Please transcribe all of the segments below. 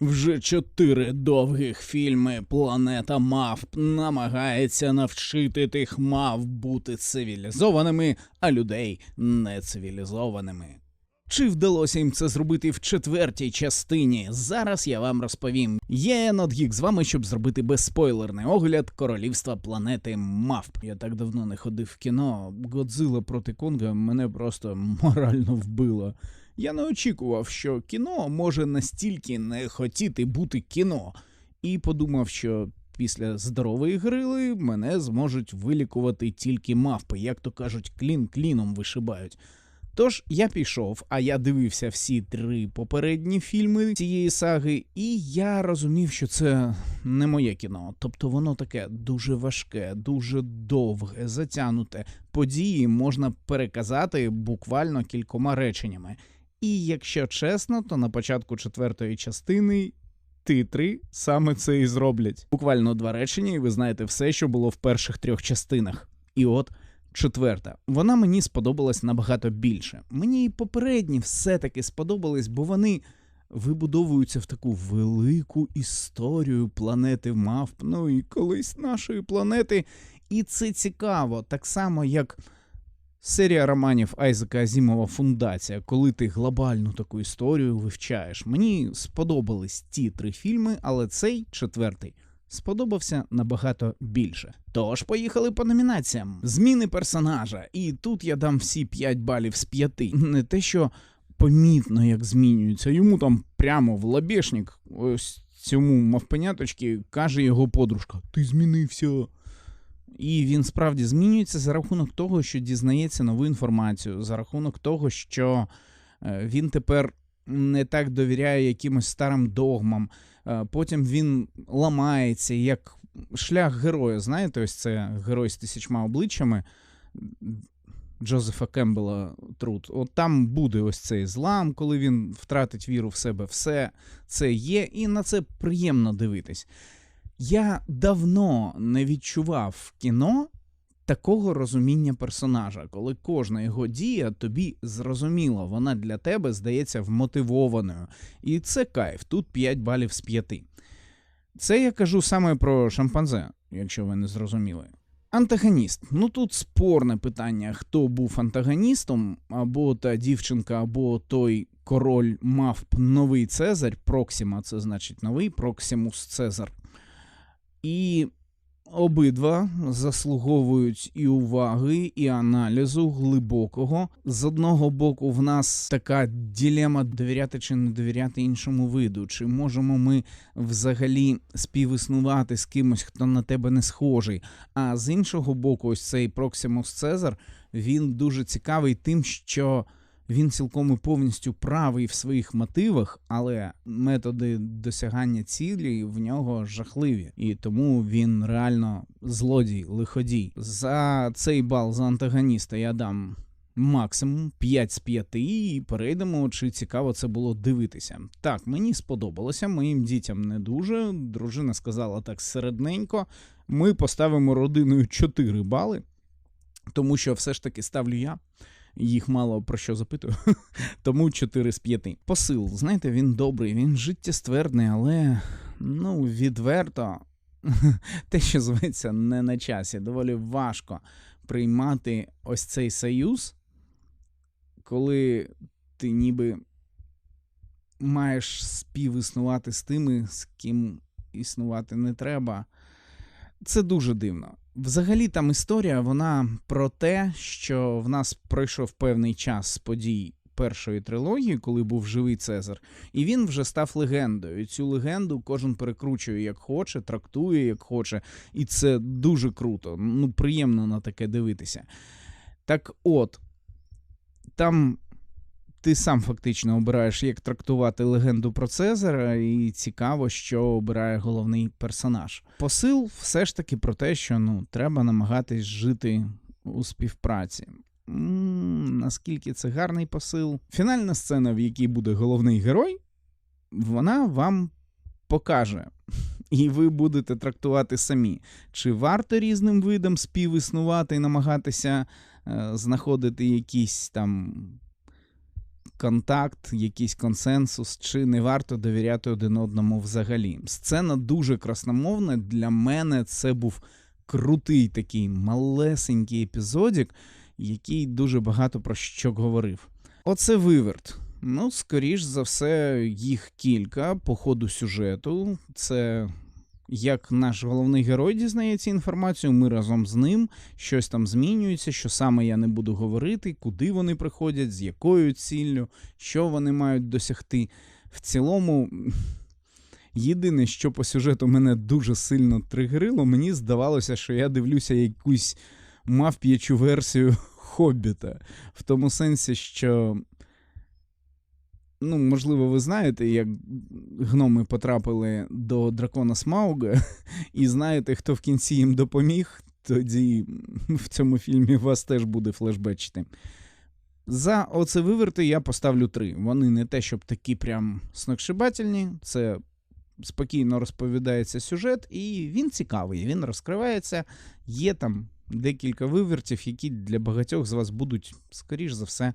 Вже чотири довгих фільми Планета мавп намагається навчити тих мав бути цивілізованими, а людей нецивілізованими. Чи вдалося їм це зробити в четвертій частині? Зараз я вам розповім. Я Нотгік з вами, щоб зробити безспойлерний огляд королівства планети Мавп. Я так давно не ходив в кіно. Годзilla проти Конга мене просто морально вбило. Я не очікував, що кіно може настільки не хотіти бути кіно, і подумав, що після здорової грили мене зможуть вилікувати тільки мавпи, як то кажуть, клін кліном вишибають. Тож я пішов, а я дивився всі три попередні фільми цієї саги, і я розумів, що це не моє кіно. Тобто воно таке дуже важке, дуже довге, затягнуте. Події можна переказати буквально кількома реченнями. І якщо чесно, то на початку четвертої частини титри саме це і зроблять. Буквально два речення, і ви знаєте все, що було в перших трьох частинах. І от четверта. Вона мені сподобалась набагато більше. Мені і попередні все-таки сподобались, бо вони вибудовуються в таку велику історію планети мавп, ну і колись нашої планети. І це цікаво, так само як. Серія романів Айзека Азімова Фундація, коли ти глобальну таку історію вивчаєш. Мені сподобались ті три фільми, але цей четвертий сподобався набагато більше. Тож поїхали по номінаціям. Зміни персонажа. І тут я дам всі 5 балів з 5. Не те, що помітно, як змінюється. Йому там прямо в лабешник, ось цьому мавпеняточки, каже його подружка: Ти змінився. І він справді змінюється за рахунок того, що дізнається нову інформацію, за рахунок того, що е, він тепер не так довіряє якимось старим догмам. Е, Потім він ламається як шлях героя. Знаєте, ось це герой з тисячма обличчями Джозефа Кембела Труд. От там буде ось цей злам, коли він втратить віру в себе. Все це є, і на це приємно дивитись. Я давно не відчував в кіно такого розуміння персонажа, коли кожна його дія тобі зрозуміла, вона для тебе здається вмотивованою. І це кайф, тут 5 балів з 5. Це я кажу саме про шампанзе, якщо ви не зрозуміли. Антагоніст. Ну тут спорне питання, хто був антагоністом, або та дівчинка, або той король мавп новий Цезарь, Проксіма, це значить новий Проксимус Цезар. І обидва заслуговують і уваги, і аналізу глибокого. З одного боку, в нас така ділема довіряти чи не довіряти іншому виду. Чи можемо ми взагалі співіснувати з кимось, хто на тебе не схожий? А з іншого боку, ось цей Проксимус Цезар він дуже цікавий тим, що. Він цілком і повністю правий в своїх мотивах, але методи досягання цілі в нього жахливі, і тому він реально злодій, лиходій. За цей бал за антагоніста я дам максимум 5 з 5, і перейдемо, чи цікаво це було дивитися. Так, мені сподобалося, моїм дітям не дуже. Дружина сказала так середненько. Ми поставимо родиною 4 бали, тому що все ж таки ставлю я їх мало про що запитую. Тому 4 з 5. Посил, знаєте, він добрий, він життєствердний, але ну, відверто, те, що зветься не на часі, доволі важко приймати ось цей союз, коли ти ніби маєш співіснувати з тими, з ким існувати не треба. Це дуже дивно. Взагалі, там історія вона про те, що в нас пройшов певний час подій першої трилогії, коли був живий Цезар, і він вже став легендою. Цю легенду кожен перекручує як хоче, трактує як хоче, і це дуже круто. Ну, приємно на таке дивитися. Так от, там ти сам фактично обираєш, як трактувати легенду про Цезара, і цікаво, що обирає головний персонаж. Посил все ж таки про те, що ну треба намагатись жити у співпраці. Наскільки це гарний посил? Фінальна сцена, в якій буде головний герой, вона вам покаже. І ви будете трактувати самі, чи варто різним видам співіснувати і намагатися е, знаходити якісь там контакт, якийсь консенсус, чи не варто довіряти один одному взагалі. Сцена дуже красномовна. Для мене це був крутий такий малесенький епізодик, який дуже багато про що говорив. Оце виверт. Ну, скоріш за все, їх кілька по ходу сюжету. Це як наш головний герой дізнається інформацію, ми разом з ним щось там змінюється, що саме я не буду говорити, куди вони приходять, з якою ціллю, що вони мають досягти. В цілому, єдине, що по сюжету мене дуже сильно тригерило, мені здавалося, що я дивлюся якусь мавп'ячу версію Хоббіта. В тому сенсі, що. Ну, можливо, ви знаєте, як гноми потрапили до дракона Смауга, і знаєте, хто в кінці їм допоміг, тоді в цьому фільмі вас теж буде флешбечити. За оце виверти я поставлю три. Вони не те, щоб такі прям сногсшибательні, це спокійно розповідається сюжет, і він цікавий, він розкривається. Є там декілька вивертів, які для багатьох з вас будуть, скоріш за все,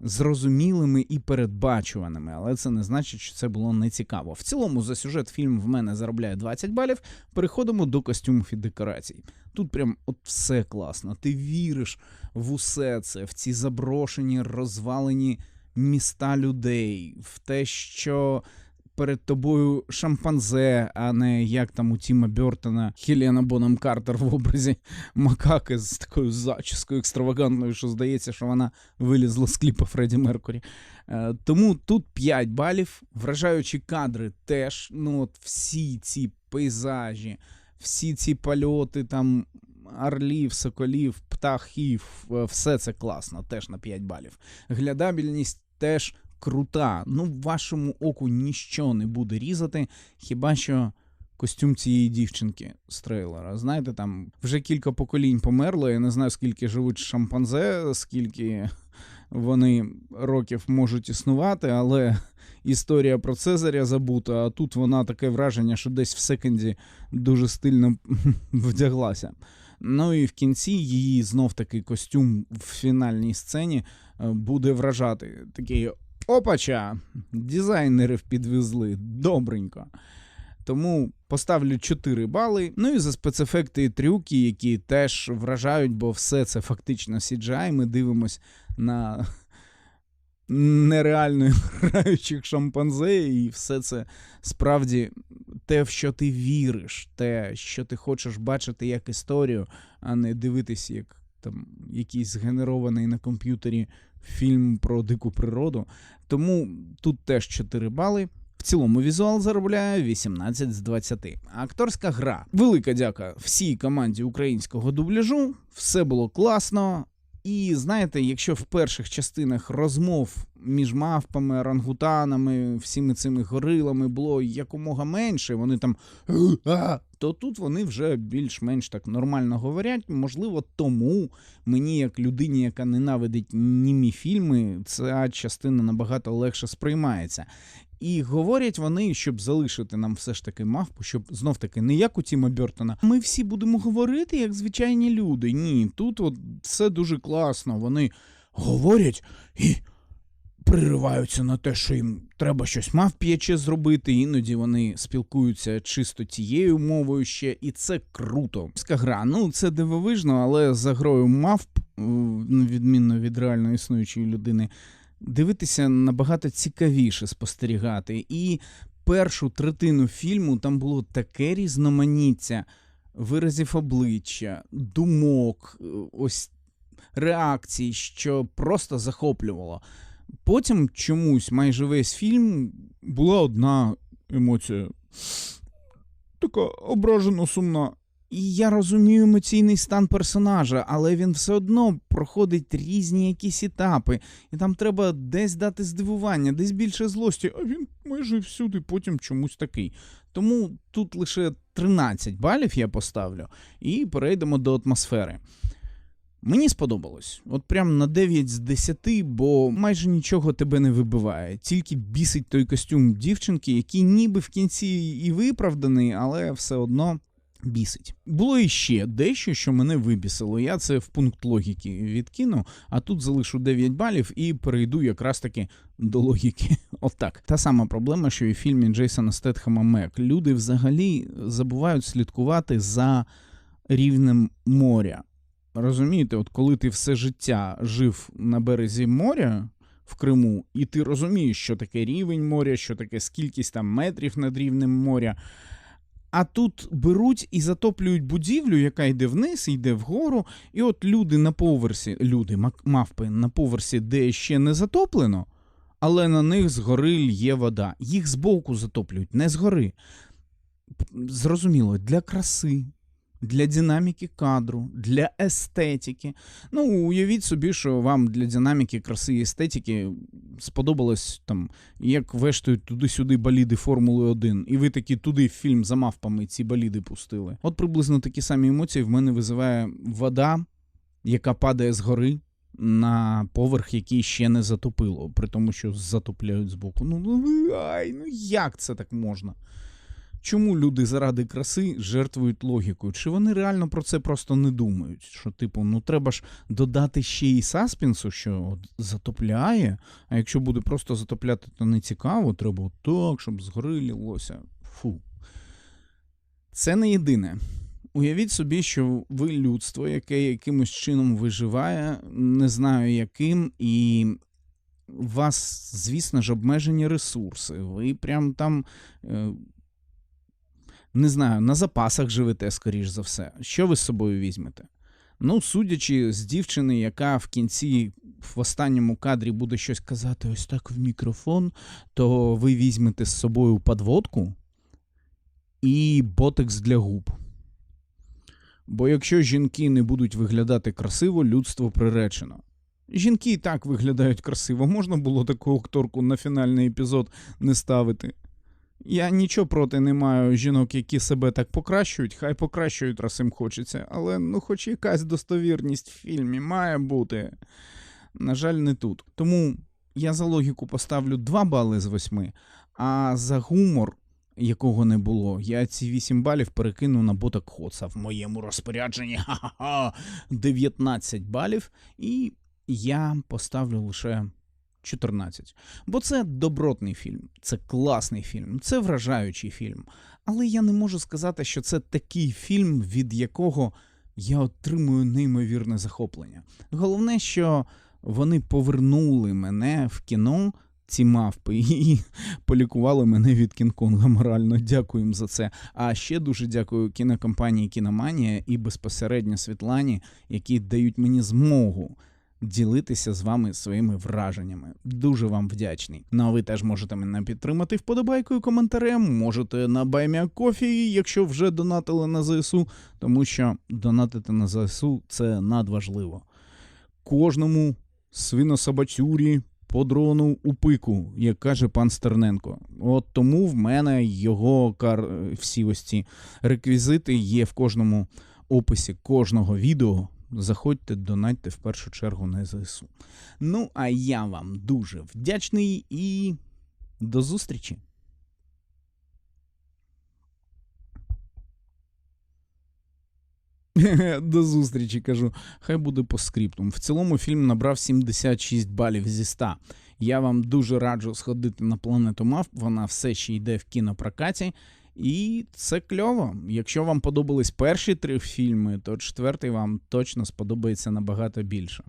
зрозумілими і передбачуваними, але це не значить, що це було не цікаво. В цілому за сюжет фільм в мене заробляє 20 балів. Переходимо до костюмів і декорацій. Тут прям от все класно. Ти віриш в усе це, в ці заброшені, розвалені міста людей, в те, що. Перед тобою шампанзе, а не як там у Тіма Бертона Хелена Боном Картер в образі макаки з такою зачіскою екстравагантною, що здається, що вона вилізла з кліпа Фредді Меркурі. Е, тому тут 5 балів. Вражаючі кадри теж. Ну, от всі ці пейзажі, всі ці польоти там. Орлів, соколів, птахів, е, все це класно, теж на 5 балів. Глядабільність теж крута. Ну, вашому оку ніщо не буде різати, хіба що костюм цієї дівчинки з трейлера. Знаєте, там вже кілька поколінь померло. Я не знаю, скільки живуть шампанзе, скільки вони років можуть існувати, але історія про Цезаря забута, а тут вона таке враження, що десь в секунді дуже стильно вдяглася. Ну і в кінці її знов таки костюм в фінальній сцені е, буде вражати. Такий опача! Дизайнерів підвезли добренько. Тому поставлю 4 бали. Ну і за спецефекти і трюки, які теж вражають, бо все це фактично CGI. Ми дивимось на нереально граючих шампанзе, і все це справді те, в що ти віриш, те, що ти хочеш бачити як історію, а не дивитись, як там якийсь згенерований на комп'ютері фільм про дику природу. Тому тут теж 4 бали. В цілому візуал заробляє 18 з 20. Акторська гра. Велика дяка всій команді українського дубляжу. Все було класно. І знаєте, якщо в перших частинах розмов між мавпами, орангутанами, всіми цими горилами було якомога менше, вони там то тут вони вже більш-менш так нормально говорять. Можливо, тому мені, як людині, яка ненавидить німі фільми, ця частина набагато легше сприймається. І говорять вони, щоб залишити нам все ж таки мавпу, щоб знов таки не як у Тіма Бертона. Ми всі будемо говорити як звичайні люди. Ні, тут от все дуже класно. Вони говорять і пририваються на те, що їм треба щось мавп'яче зробити. Іноді вони спілкуються чисто тією мовою ще, і це круто. Ська гра, ну це дивовижно, але за грою мавп, відмінно від реально існуючої людини дивитися набагато цікавіше спостерігати. І першу третину фільму там було таке різноманіття виразів обличчя, думок, ось реакцій, що просто захоплювало. Потім чомусь майже весь фільм була одна емоція. Така ображено сумна. І я розумію емоційний стан персонажа, але він все одно проходить різні якісь етапи, і там треба десь дати здивування, десь більше злості, а він майже всюди потім чомусь такий. Тому тут лише 13 балів я поставлю, і перейдемо до атмосфери. Мені сподобалось, от прям на 9 з 10, бо майже нічого тебе не вибиває. Тільки бісить той костюм дівчинки, який ніби в кінці і виправданий, але все одно бісить. Було іще дещо, що мене вибісило. Я це в пункт логіки відкину, а тут залишу 9 балів і перейду якраз таки до логіки. Отак. Та сама проблема, що і в фільмі Джейсона Стетхема Мек. Люди взагалі забувають слідкувати за рівнем моря. Розумієте, от коли ти все життя жив на березі моря. В Криму, і ти розумієш, що таке рівень моря, що таке скількись там метрів над рівнем моря. А тут беруть і затоплюють будівлю, яка йде вниз, йде вгору. І от люди на поверсі, люди, мавпи на поверсі, де ще не затоплено, але на них згори лє вода. Їх збоку затоплюють, не згори. Зрозуміло, для краси, для динаміки кадру, для естетики. Ну, уявіть собі, що вам для динаміки, краси і естетики сподобалось там як вештують туди-сюди боліди Формули 1, і ви такі туди фільм за мавпами ці боліди пустили. От приблизно такі самі емоції в мене визиває вода, яка падає з гори на поверх, який ще не затопило, при тому, що затопляють збоку. Ну, ну ай, ну як це так можна? Чому люди заради краси жертвують логікою? Чи вони реально про це просто не думають? Що, типу, ну треба ж додати ще й саспенсу, що от затопляє, а якщо буде просто затопляти, то не цікаво, треба так, щоб згори лілося. Фу. Це не єдине. Уявіть собі, що ви людство, яке якимось чином виживає, не знаю яким, і у вас, звісно ж, обмежені ресурси. Ви прям там. Не знаю, на запасах живете, скоріш за все. Що ви з собою візьмете? Ну, судячи з дівчини, яка в кінці в останньому кадрі буде щось казати ось так в мікрофон, то ви візьмете з собою подводку і ботекс для губ. Бо якщо жінки не будуть виглядати красиво, людство приречено. Жінки і так виглядають красиво. Можна було таку акторку на фінальний епізод не ставити. Я нічого проти не маю жінок, які себе так покращують, хай покращують, раз їм хочеться, але ну хоч якась достовірність в фільмі має бути. На жаль, не тут. Тому я за логіку поставлю 2 бали з 8, а за гумор, якого не було, я ці 8 балів перекину на боток Хоца в моєму розпорядженні. Ха-ха-ха, 19 балів, і я поставлю лише 14. Бо це добротний фільм, це класний фільм, це вражаючий фільм. Але я не можу сказати, що це такий фільм, від якого я отримую неймовірне захоплення. Головне, що вони повернули мене в кіно. Ці мавпи і полікували мене від Кінг-Конга морально. Дякую їм за це. А ще дуже дякую кінокомпанії Кіноманія і безпосередньо Світлані, які дають мені змогу ділитися з вами своїми враженнями. Дуже вам вдячний. Ну а ви теж можете мене підтримати вподобайкою коментарем. Можете на Баймія Кофі, якщо вже донатили на ЗСУ, тому що донатити на ЗСУ це надважливо. Кожному свинособацюрі по дрону у пику, як каже пан Стерненко. От тому в мене його кар... всі ось ці реквізити є в кожному описі кожного відео. Заходьте, донатьте в першу чергу на ЗСУ. Ну, а я вам дуже вдячний і до зустрічі. До зустрічі кажу. Хай буде по скриптум. В цілому фільм набрав 76 балів зі 100. Я вам дуже раджу сходити на планету Мавп. Вона все ще йде в кінопрокаті. І це кльово. Якщо вам подобались перші три фільми, то четвертий вам точно сподобається набагато більше.